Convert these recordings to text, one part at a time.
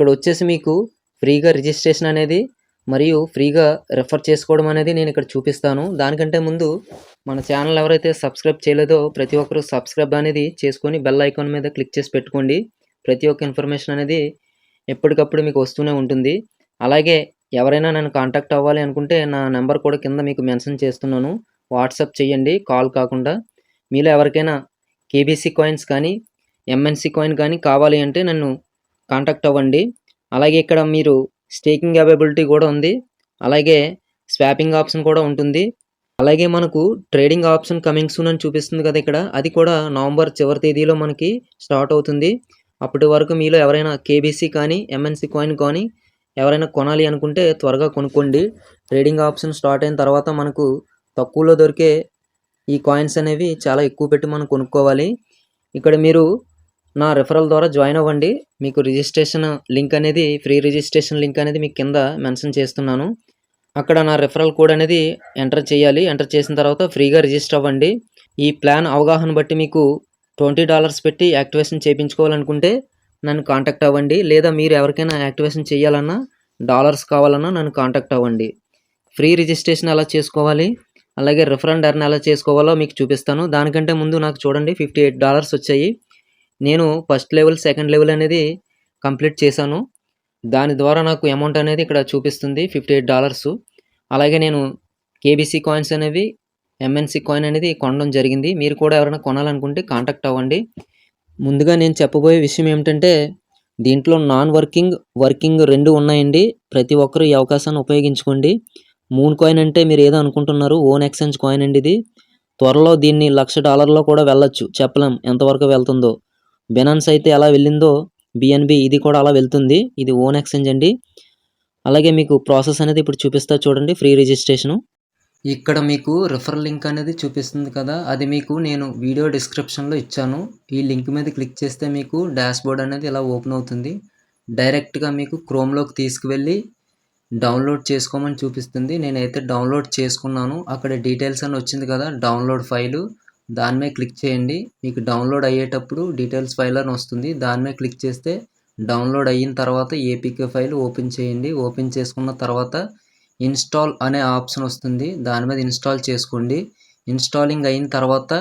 ఇక్కడ వచ్చేసి మీకు ఫ్రీగా రిజిస్ట్రేషన్ అనేది మరియు ఫ్రీగా రెఫర్ చేసుకోవడం అనేది నేను ఇక్కడ చూపిస్తాను. దానికంటే ముందు మన ఛానల్ ఎవరైతే సబ్స్క్రైబ్ చేయలేదో ప్రతి ఒక్కరూ సబ్స్క్రైబ్ అనేది చేసుకొని బెల్ ఐకాన్ మీద క్లిక్ చేసి పెట్టుకోండి. ప్రతి ఒక్క ఇన్ఫర్మేషన్ అనేది ఎప్పటికప్పుడు మీకు వస్తూనే ఉంటుంది. అలాగే ఎవరైనా నన్ను కాంటాక్ట్ అవ్వాలి అనుకుంటే నా నెంబర్ కూడా కింద మీకు మెన్షన్ చేస్తున్నాను. వాట్సాప్ చేయండి కాల్ కాకుండా. మీలో ఎవరికైనా కేబీసీ కాయిన్స్ కానీ ఎంఎన్సీ కాయిన్ కానీ కావాలి అంటే నన్ను కాంటాక్ట్ అవ్వండి. అలాగే ఇక్కడ మీరు స్టేకింగ్ అవైలబిలిటీ కూడా ఉంది. అలాగే స్వాపింగ్ ఆప్షన్ కూడా ఉంటుంది. అలాగే మనకు ట్రేడింగ్ ఆప్షన్ కమింగ్ సూన్ అని చూపిస్తుంది కదా ఇక్కడ. అది కూడా నవంబర్ చివరి తేదీలో మనకి స్టార్ట్ అవుతుంది. అప్పటి వరకు మీలో ఎవరైనా కేబీసీ కానీ ఎంఎన్సీ కాయిన్ కానీ ఎవరైనా కొనాలి అనుకుంటే త్వరగా కొనుక్కోండి. ట్రేడింగ్ ఆప్షన్ స్టార్ట్ అయిన తర్వాత మనకు తక్కువలో దొరికే ఈ కాయిన్స్ అనేవి చాలా ఎక్కువ పెట్టి మనం కొనుక్కోవాలి. ఇక్కడ మీరు నా రెఫరల్ ద్వారా జాయిన్ అవ్వండి. మీకు రిజిస్ట్రేషన్ లింక్ అనేది ఫ్రీ రిజిస్ట్రేషన్ లింక్ అనేది మీకు కింద మెన్షన్ చేస్తున్నాను. అక్కడ నా రెఫరల్ కోడ్ అనేది ఎంటర్ చేయాలి. ఎంటర్ చేసిన తర్వాత ఫ్రీగా రిజిస్టర్ అవ్వండి. ఈ ప్లాన్ అవగాహన బట్టి మీకు ట్వంటీ డాలర్స్ పెట్టి యాక్టివేషన్ చేయించుకోవాలనుకుంటే నన్ను కాంటాక్ట్ అవ్వండి. లేదా మీరు ఎవరికైనా యాక్టివేషన్ చేయాలన్నా డాలర్స్ కావాలన్నా నన్ను కాంటాక్ట్ అవ్వండి. ఫ్రీ రిజిస్ట్రేషన్ ఎలా చేసుకోవాలి? అలాగే రిఫరెండ్ ఎర్న్ ఎలా చేసుకోవాలో మీకు చూపిస్తాను. దానికంటే ముందు నాకు చూడండి. ఫిఫ్టీ ఎయిట్ డాలర్స్ వచ్చాయి. నేను ఫస్ట్ లెవెల్ సెకండ్ లెవెల్ అనేది కంప్లీట్ చేశాను. దాని ద్వారా నాకు అమౌంట్ అనేది ఇక్కడ చూపిస్తుంది ఫిఫ్టీ ఎయిట్ డాలర్స్ అలాగే నేను కేబీసీ కాయిన్స్ అనేవి ఎంఎన్సీ కాయిన్ అనేది కొనడం జరిగింది. మీరు కూడా ఎవరైనా కొనాలనుకుంటే కాంటాక్ట్ అవ్వండి. ముందుగా నేను చెప్పబోయే విషయం ఏమిటంటే దీంట్లో నాన్ వర్కింగ్ వర్కింగ్ రెండు ఉన్నాయండి. ప్రతి ఒక్కరూ ఈ అవకాశాన్ని ఉపయోగించుకోండి. మూన్ కాయిన్ అంటే మీరు ఏదో అనుకుంటున్నారు ఓన్ ఎక్స్చేంజ్ కాయిన్ అండి ఇది. త్వరలో దీన్ని లక్ష డాలర్లో కూడా వెళ్ళొచ్చు. చెప్పలేం ఎంతవరకు వెళ్తుందో. బెనాన్స్ అయితే ఎలా వెళ్ళిందో బిఎన్బి ఇది కూడా అలా వెళ్తుంది. ఇది ఓన్ ఎక్స్చేంజ్ అండి. అలాగే మీకు ప్రాసెస్ అనేది ఇప్పుడు చూపిస్తా చూడండి ఫ్రీ రిజిస్ట్రేషను. ఇక్కడ మీకు రిఫర్ లింక్ అనేది చూపిస్తుంది కదా అది మీకు నేను వీడియో డిస్క్రిప్షన్లో ఇచ్చాను. ఈ లింక్ మీద క్లిక్ చేస్తే మీకు డాష్ బోర్డ్ అనేది ఇలా ఓపెన్ అవుతుంది. డైరెక్ట్గా మీకు క్రోమ్లోకి తీసుకువెళ్ళి డౌన్లోడ్ చేసుకోమని చూపిస్తుంది. నేనైతే డౌన్లోడ్ చేసుకున్నాను. అక్కడ డీటెయిల్స్ అని వచ్చింది కదా డౌన్లోడ్ ఫైలు. దాని మీద క్లిక్ చేయండి. మీకు డౌన్లోడ్ అయ్యేటప్పుడు డీటెయిల్స్ ఫైల్ అని వస్తుంది. దాని మీద క్లిక్ చేస్తే డౌన్లోడ్ అయిన తర్వాత ఏపీకే ఫైల్ ఓపెన్ చేయండి. ఓపెన్ చేసుకున్న తర్వాత ఇన్స్టాల్ అనే ఆప్షన్ వస్తుంది. దాని మీద ఇన్స్టాల్ చేసుకోండి. ఇన్స్టాలింగ్ అయిన తర్వాత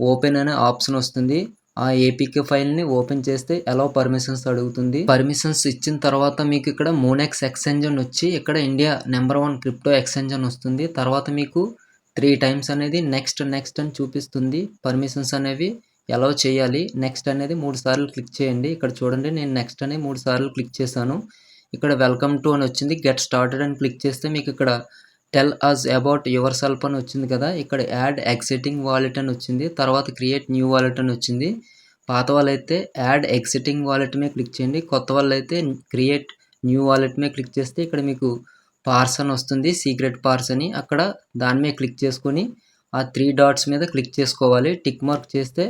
ఓపెన్ అనే ఆప్షన్ వస్తుంది. ఆ ఏపీకే ఫైల్ని ఓపెన్ చేస్తే ఎలా పర్మిషన్స్ అడుగుతుంది. పర్మిషన్స్ ఇచ్చిన తర్వాత మీకు ఇక్కడ మోనెక్స్ ఎక్స్చేంజ్ అని వచ్చి ఇక్కడ India number one crypto exchange అని వస్తుంది. తర్వాత మీకు త్రీ టైమ్స్ అనేది నెక్స్ట్ నెక్స్ట్ అని చూపిస్తుంది. పర్మిషన్స్ అనేవి ఎలా చేయాలి. నెక్స్ట్ అనేది మూడు సార్లు క్లిక్ చేయండి. ఇక్కడ చూడండి నేను నెక్స్ట్ అని మూడు సార్లు క్లిక్ చేశాను. ఇక్కడ వెల్కమ్ టు అని వచ్చింది. గెట్ స్టార్టెడ్ అని క్లిక్ చేస్తే మీకు ఇక్కడ tell us about yourself అని వచ్చింది కదా. ఇక్కడ యాడ్ ఎగ్జిటింగ్ వాలెట్ అని వచ్చింది. తర్వాత క్రియేట్ న్యూ వాలెట్ అని వచ్చింది. పాత వాళ్ళైతే యాడ్ ఎగ్జిటింగ్ వాలెట్ మీద క్లిక్ చేయండి. కొత్త వాళ్ళైతే క్రియేట్ న్యూ వాలెట్ మీద క్లిక్ చేస్తే ఇక్కడ మీకు పార్స్ అని వస్తుంది సీక్రెట్ పార్స్ అని. అక్కడ దాని మీద క్లిక్ చేసుకొని ఆ త్రీ డాట్స్ మీద క్లిక్ చేసుకోవాలి. టిక్ మార్క్ చేస్తే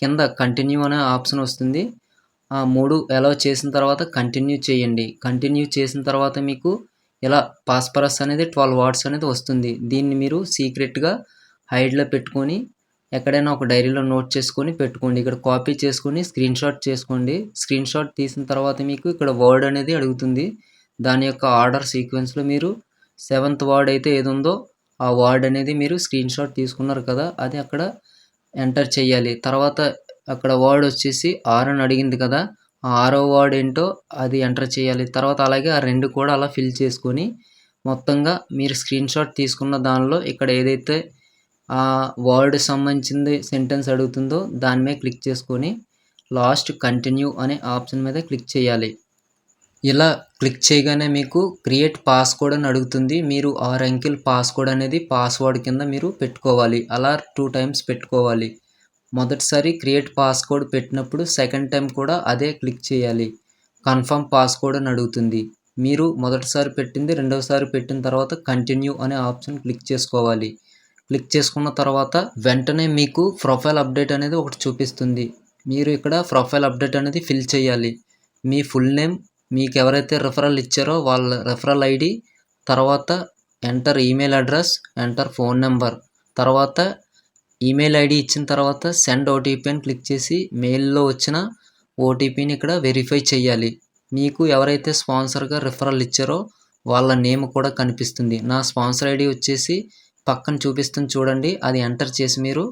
కింద కంటిన్యూ అనే ఆప్షన్ వస్తుంది. ఆ మూడు ఎలా చేసిన తర్వాత కంటిన్యూ చేయండి. కంటిన్యూ చేసిన తర్వాత మీకు ఇలా పాస్పరస్ అనేది ట్వెల్వ్ వాట్స్ అనేది వస్తుంది. దీన్ని మీరు సీక్రెట్గా హైడ్లో పెట్టుకొని ఎక్కడైనా ఒక డైరీలో నోట్ చేసుకొని పెట్టుకోండి. ఇక్కడ కాపీ చేసుకొని స్క్రీన్ షాట్ చేసుకోండి. స్క్రీన్ షాట్ తీసిన తర్వాత మీకు ఇక్కడ వర్డ్ అనేది అడుగుతుంది. దాని యొక్క ఆర్డర్ సీక్వెన్స్లో మీరు సెవెంత్ వార్డ్ అయితే ఏది ఉందో ఆ వార్డ్ అనేది మీరు స్క్రీన్ షాట్ తీసుకున్నారు కదా అది అక్కడ ఎంటర్ చేయాలి. తర్వాత అక్కడ వార్డ్ వచ్చేసి ఆర్ అని అడిగింది కదా ఆ ఆరో వార్డ్ ఏంటో అది ఎంటర్ చేయాలి. తర్వాత అలాగే ఆ రెండు కూడా అలా ఫిల్ చేసుకొని మొత్తంగా మీరు స్క్రీన్ షాట్ తీసుకున్న దానిలో ఇక్కడ ఏదైతే ఆ వర్డ్ సంబంధించింది సెంటెన్స్ అడుగుతుందో దాని మీద క్లిక్ చేసుకొని లాస్ట్ కంటిన్యూ అనే ఆప్షన్ మీద క్లిక్ చేయాలి. ఇలా క్లిక్ చేయగానే మీకు క్రియేట్ పాస్కోడ్ అని అడుగుతుంది. మీరు ఆరు అంకెల్ పాస్కోడ్ అనేది పాస్వర్డ్ కింద మీరు పెట్టుకోవాలి. అలా టూ టైమ్స్ పెట్టుకోవాలి. మొదటిసారి క్రియేట్ పాస్కోడ్ పెట్టినప్పుడు సెకండ్ టైం కూడా అదే క్లిక్ చేయాలి. కన్ఫర్మ్ పాస్కోడ్ అని అడుగుతుంది. మీరు మొదటిసారి పెట్టింది రెండవసారి పెట్టిన తర్వాత కంటిన్యూ అనే ఆప్షన్ క్లిక్ చేసుకోవాలి. క్లిక్ చేసుకున్న తర్వాత వెంటనే మీకు ప్రొఫైల్ అప్డేట్ అనేది ఒకటి చూపిస్తుంది. మీరు ఇక్కడ ప్రొఫైల్ అప్డేట్ అనేది ఫిల్ చేయాలి. మీ ఫుల్ నేమ్ మీకు ఎవరైతే రిఫరల్ ఇచ్చారో వాళ్ళ రిఫరల్ ఐడి తర్వాత enter email address enter phone number తర్వాత ఈమెయిల్ ఐడి ఇచ్చిన తర్వాత సెండ్ ఓటీపీ అని క్లిక్ చేసి మెయిల్లో వచ్చిన ఓటీపీని ఇక్కడ వెరిఫై చేయాలి. మీకు ఎవరైతే స్పాన్సర్గా రిఫరల్ ఇచ్చారో వాళ్ళ నేమ్ కూడా కనిపిస్తుంది. నా స్పాన్సర్ ఐడి వచ్చేసి పక్కన చూపిస్తుంది చూడండి. అది ఎంటర్ చేసి మీరు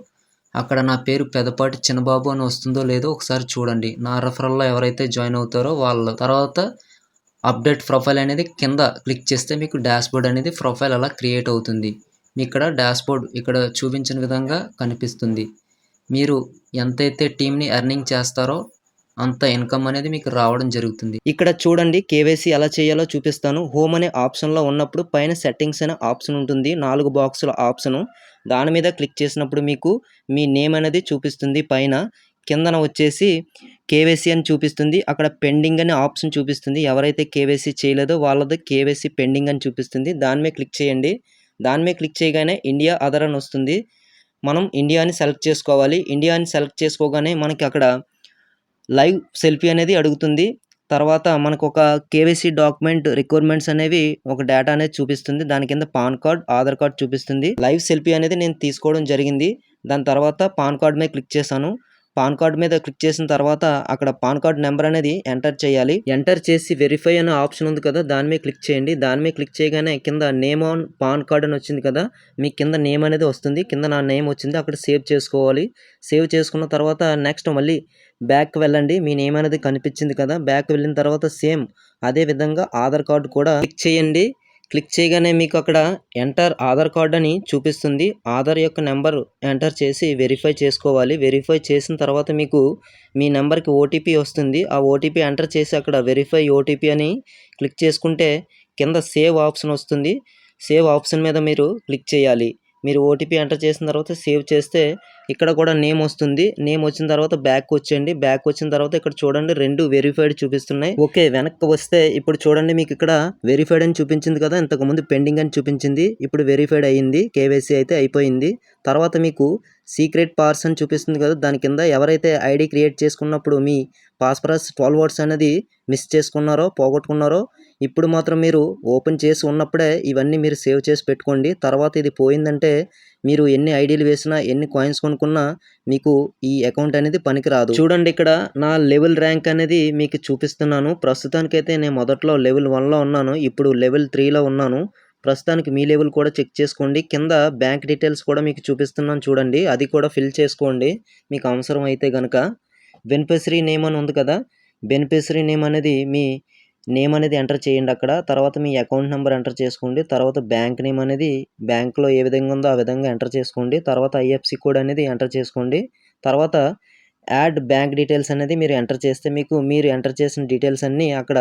అక్కడ నా పేరు పెదపాటి చిన్నబాబు అని వస్తుందో లేదో ఒకసారి చూడండి. నా రెఫరల్లో ఎవరైతే జాయిన్ అవుతారో వాళ్ళ. తర్వాత అప్డేట్ ప్రొఫైల్ అనేది కింద క్లిక్ చేస్తే మీకు డాష్బోర్డ్ అనేది ప్రొఫైల్ అలా క్రియేట్ అవుతుంది. మీ ఇక్కడ డాష్బోర్డ్ ఇక్కడ చూపించిన విధంగా కనిపిస్తుంది. మీరు ఎంతైతే టీంని ఎర్నింగ్ చేస్తారో అంత ఇన్కమ్ అనేది మీకు రావడం జరుగుతుంది. ఇక్కడ చూడండి కేవైసీ ఎలా చేయాలో చూపిస్తాను. హోమ్ అనే ఆప్షన్లో ఉన్నప్పుడు పైన సెట్టింగ్స్ అనే ఆప్షన్ ఉంటుంది. నాలుగు బాక్సుల ఆప్షను దాని మీద క్లిక్ చేసినప్పుడు మీకు మీ నేమ్ అనేది చూపిస్తుంది పైన. కిందన వచ్చేసి కేవైసీ అని చూపిస్తుంది. అక్కడ పెండింగ్ అనే ఆప్షన్ చూపిస్తుంది. ఎవరైతే కేవైసీ చేయలేదో వాళ్ళది కేవైసీ పెండింగ్ అని చూపిస్తుంది. దాని మీద క్లిక్ చేయండి. దాని మీద క్లిక్ చేయగానే ఇండియా అదర్ అని వస్తుంది. మనం ఇండియాని సెలెక్ట్ చేసుకోవాలి. ఇండియాని సెలెక్ట్ చేసుకోగానే మనకి అక్కడ లైవ్ సెల్ఫీ అనేది అడుగుతుంది. తర్వాత మనకు ఒక కేవైసీ డాక్యుమెంట్ రిక్వైర్మెంట్స్ అనేవి ఒక డేటా అనేది చూపిస్తుంది. దాని కింద పాన్ కార్డ్ ఆధార్ కార్డ్ చూపిస్తుంది. లైవ్ సెల్ఫీ అనేది నేను తీసుకోవడం జరిగింది. దాని తర్వాత పాన్ కార్డ్ మీద క్లిక్ చేశాను. పాన్ కార్డ్ మీద క్లిక్ చేసిన తర్వాత అక్కడ పాన్ కార్డ్ నెంబర్ అనేది ఎంటర్ చేయాలి. ఎంటర్ చేసి వెరిఫై అనే ఆప్షన్ ఉంది కదా దాని మీద క్లిక్ చేయండి. దాని మీద క్లిక్ చేయగానే కింద నేమ్ ఆన్ పాన్ కార్డ్ అని వచ్చింది కదా మీ కింద నేమ్ అనేది వస్తుంది. కింద నా నేమ్ వచ్చింది అక్కడ సేవ్ చేసుకోవాలి. సేవ్ చేసుకున్న తర్వాత నెక్స్ట్ మళ్ళీ బ్యాక్ వెళ్ళండి. మీ నేమ్ అనేది కనిపించింది కదా బ్యాక్ వెళ్ళిన తర్వాత సేమ్ అదే విధంగా ఆధార్ కార్డు కూడా క్లిక్ చేయండి. క్లిక్ చేయగానే మీకు అక్కడ ఎంటర్ ఆధార్ కార్డ్ అని చూపిస్తుంది. ఆధార్ యొక్క నెంబర్ ఎంటర్ చేసి వెరిఫై చేసుకోవాలి. వెరిఫై చేసిన తర్వాత మీకు మీ నెంబర్కి ఓటీపీ వస్తుంది. ఆ ఓటీపీ ఎంటర్ చేసి అక్కడ వెరిఫై ఓటీపీ అని క్లిక్ చేసుకుంటే కింద సేవ్ ఆప్షన్ వస్తుంది. సేవ్ ఆప్షన్ మీద మీరు క్లిక్ చేయాలి. మీరు ఓటీపీ ఎంటర్ చేసిన తర్వాత సేవ్ చేస్తే ఇక్కడ కూడా నేమ్ వస్తుంది. నేమ్ వచ్చిన తర్వాత బ్యాక్ వచ్చేయండి. బ్యాక్ వచ్చిన తర్వాత ఇక్కడ చూడండి రెండు వెరిఫైడ్ చూపిస్తున్నాయి. ఓకే వెనక్కి వస్తే ఇప్పుడు చూడండి మీకు ఇక్కడ వెరిఫైడ్ అని చూపించింది కదా ఇంతకు ముందు పెండింగ్ అని చూపించింది. ఇప్పుడు వెరిఫైడ్ అయ్యింది కేవైసీ అయితే అయిపోయింది. తర్వాత మీకు సీక్రెట్ పార్స్ అని చూపిస్తుంది కదా దాని కింద ఎవరైతే ఐడి క్రియేట్ చేసుకున్నప్పుడు మీ పాస్పరస్ ట్వెల్వ్ వర్డ్స్ అనేది మిస్ చేసుకున్నారో పోగొట్టుకున్నారో ఇప్పుడు మాత్రం మీరు ఓపెన్ చేసి ఉన్నప్పుడే ఇవన్నీ మీరు సేవ్ చేసి పెట్టుకోండి. తర్వాత ఇది పోయిందంటే మీరు ఎన్ని ఐడీలు వేసినా ఎన్ని కాయిన్స్ కొనుక్కున్నా మీకు ఈ అకౌంట్ అనేది పనికిరాదు. చూడండి ఇక్కడ నా లెవెల్ ర్యాంక్ అనేది మీకు చూపిస్తున్నాను. ప్రస్తుతానికైతే నేను మొదట్లో లెవెల్ వన్లో ఉన్నాను. ఇప్పుడు లెవెల్ త్రీలో ఉన్నాను. ప్రస్తుతానికి మీ లెవెల్ కూడా చెక్ చేసుకోండి. కింద బ్యాంక్ డీటెయిల్స్ కూడా మీకు చూపిస్తున్నాను చూడండి. అది కూడా ఫిల్ చేసుకోండి. మీకు అవసరం అయితే కనుక బెనిఫిషరీ నేమ్ అని ఉంది కదా. బెనిఫిషరీ నేమ్ అనేది మీ నేమ్ అనేది ఎంటర్ చేయండి అక్కడ. తర్వాత మీ అకౌంట్ నెంబర్ ఎంటర్ చేసుకోండి. తర్వాత బ్యాంక్ నేమ్ అనేది బ్యాంక్లో ఏ విధంగా ఉందో ఆ విధంగా ఎంటర్ చేసుకోండి. తర్వాత ఐఎఫ్సి కోడ్ అనేది ఎంటర్ చేసుకోండి. తర్వాత యాడ్ బ్యాంక్ డీటెయిల్స్ అనేది మీరు ఎంటర్ చేస్తే మీకు మీరు ఎంటర్ చేసిన డీటెయిల్స్ అన్నీ అక్కడ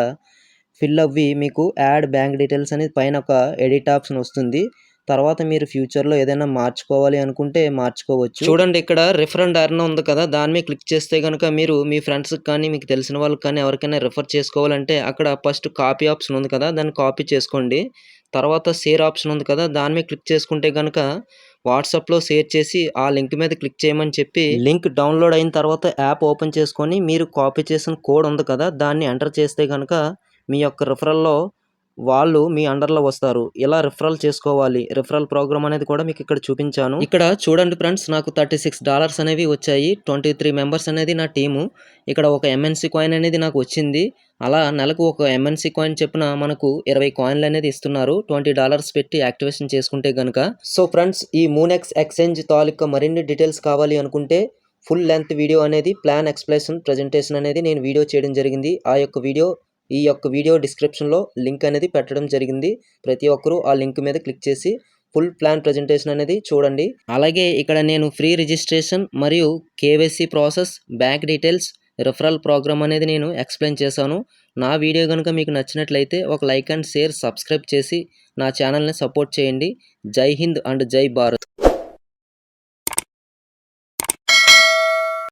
ఫిల్ అవ్వి మీకు యాడ్ బ్యాంక్ డీటెయిల్స్ అనేది పైన ఒక ఎడిట్ ఆప్షన్ వస్తుంది. తర్వాత మీరు ఫ్యూచర్లో ఏదైనా మార్చుకోవాలి అనుకుంటే మార్చుకోవచ్చు. చూడండి ఇక్కడ రిఫరెండ్ అర్న్ ఉంది కదా దాని మీద క్లిక్ చేస్తే కనుక మీరు మీ ఫ్రెండ్స్కి కానీ మీకు తెలిసిన వాళ్ళకి కానీ ఎవరికైనా రిఫర్ చేసుకోవాలంటే అక్కడ ఫస్ట్ కాపీ ఆప్షన్ ఉంది కదా దాన్ని కాపీ చేసుకోండి. తర్వాత షేర్ ఆప్షన్ ఉంది కదా దాని మీద క్లిక్ చేసుకుంటే కనుక వాట్సాప్లో షేర్ చేసి ఆ లింక్ మీద క్లిక్ చేయమని చెప్పి లింక్ డౌన్లోడ్ అయిన తర్వాత యాప్ ఓపెన్ చేసుకొని మీరు కాపీ చేసిన కోడ్ ఉంది కదా దాన్ని ఎంటర్ చేస్తే కనుక మీ యొక్క రిఫరల్లో వాళ్ళు మీ అండర్లో వస్తారు. ఎలా రిఫరల్ చేసుకోవాలి? రిఫరల్ ప్రోగ్రామ్ అనేది కూడా మీకు ఇక్కడ చూపించాను. ఇక్కడ చూడండి ఫ్రెండ్స్ నాకు థర్టీ సిక్స్ డాలర్స్ అనేవి వచ్చాయి. ట్వంటీ త్రీ మెంబర్స్ అనేది నా టీము. ఇక్కడ ఒక ఎంఎన్సీ కాయిన్ అనేది నాకు వచ్చింది. అలా నెలకు ఒక ఎంఎన్సీ కాయిన్ చెప్పిన మనకు ఇరవై కాయిన్లు అనేది ఇస్తున్నారు. ట్వంటీ డాలర్స్ పెట్టి యాక్టివేషన్ చేసుకుంటే కనుక సో ఫ్రెండ్స్ ఈ మూనెక్స్ ఎక్స్చేంజ్ తాలూకా మరిన్ని డీటెయిల్స్ కావాలి అనుకుంటే ఫుల్ లెంత్ వీడియో అనేది ప్లాన్ ఎక్స్ప్లెనేషన్ ప్రజెంటేషన్ అనేది నేను వీడియో చేయడం జరిగింది. ఆ యొక్క వీడియో ఈ యొక్క వీడియో డిస్క్రిప్షన్లో లింక్ అనేది పెట్టడం జరిగింది. ప్రతి ఒక్కరూ ఆ లింక్ మీద క్లిక్ చేసి ఫుల్ ప్లాన్ ప్రజెంటేషన్ అనేది చూడండి. అలాగే ఇక్కడ నేను ఫ్రీ రిజిస్ట్రేషన్ మరియు KYC process bank details referral programme అనేది నేను ఎక్స్ప్లెయిన్ చేశాను. నా వీడియో కనుక మీకు నచ్చినట్లయితే ఒక లైక్ అండ్ షేర్ సబ్స్క్రైబ్ చేసి నా ఛానల్ని సపోర్ట్ చేయండి. జై హింద్ అండ్ జై భారత్.